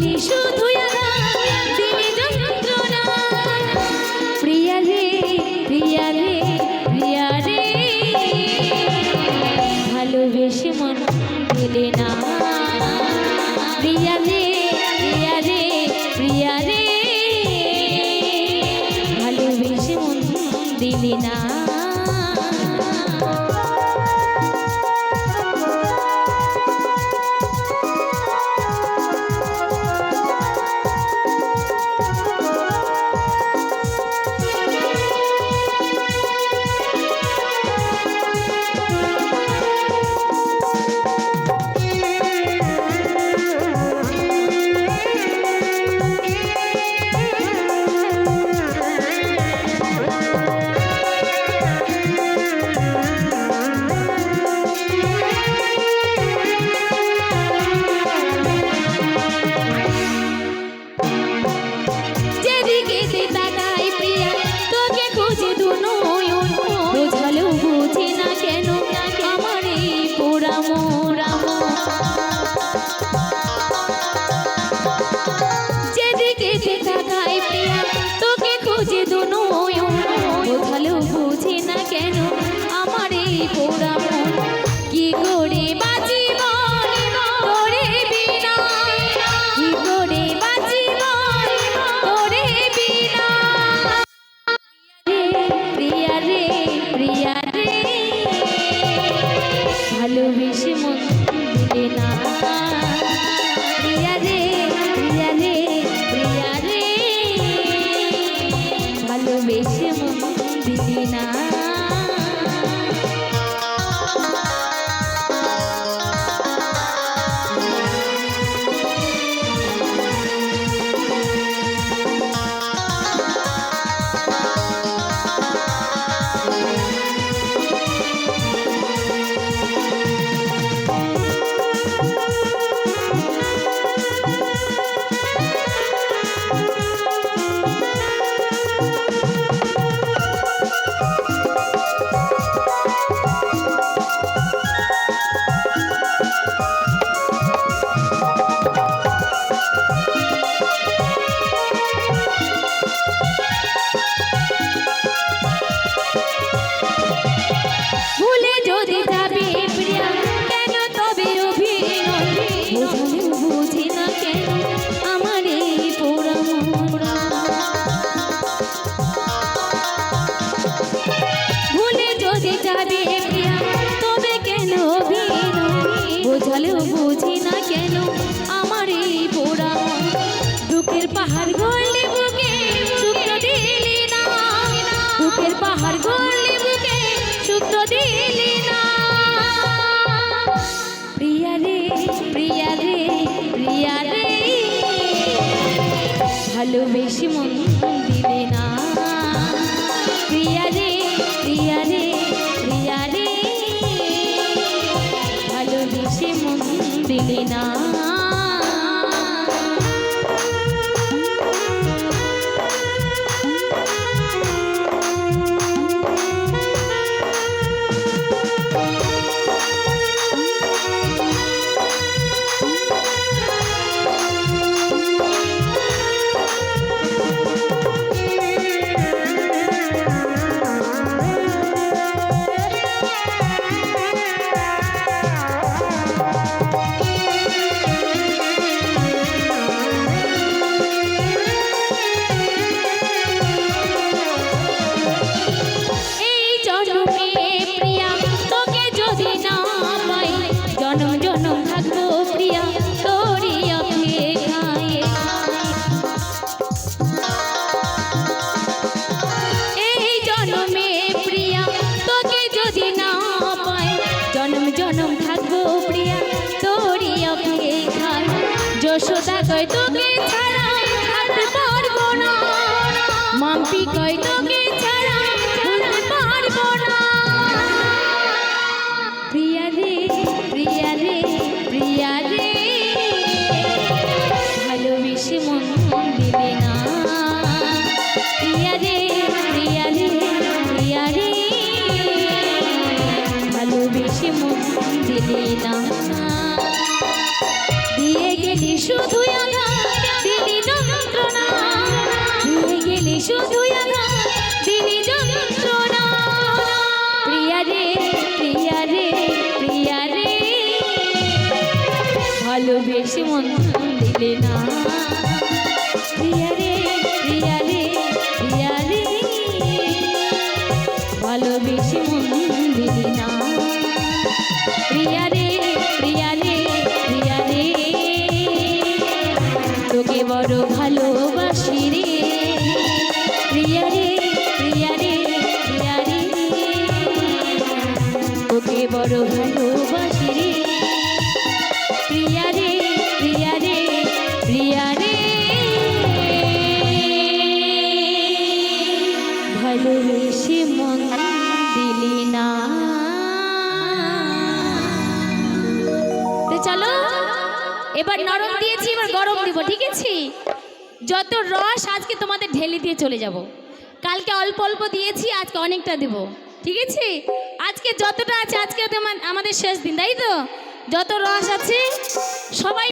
দিলি শুধু দিলি যন্ত্রণা। প্রিয়া রে প্রিয়া রে প্রিয়া রে। ভালোবেসে মন দিলে না। প্রিয়া রে প্রিয়া রে প্রিয়া রে। কেন আমার এই পোড়া বলো বুঝি না কেন যশোদা কয়, তোকে ছাড়া হাত পারব না। মাম্পি কয়, তোকে ছাড়া হাত পারব না। প্রিয়া রে প্রিয়া রে প্রিয়া রে, ভালোবেসে মন দিবে না। প্রিয়া রে প্রিয়া রে প্রিয়া রে, ভালোবেসে মন দিবে না। ভালোবেসে মন দিলে না প্রিয়া রে প্রিয়া রে প্রিয়া রে ভালোবেসে মন দিলে না প্রিয়া রে প্রিয়া রে প্রিয়া রে তোকে বড় বড় ভালোবাসি চলো, এবার নরম দিয়েছি, এবার গরম দিব, ঠিক আছে? যত রস আজকে তোমাদের ঢেলে দিয়ে চলে যাব। কালকে অল্প অল্প দিয়েছি, আজকে অনেকটা দেব। ঠিক আছে? আজকে যতটা আছে, আজকে আমাদের শেষ দিন, তাই তো? যত রস আছে, সবাই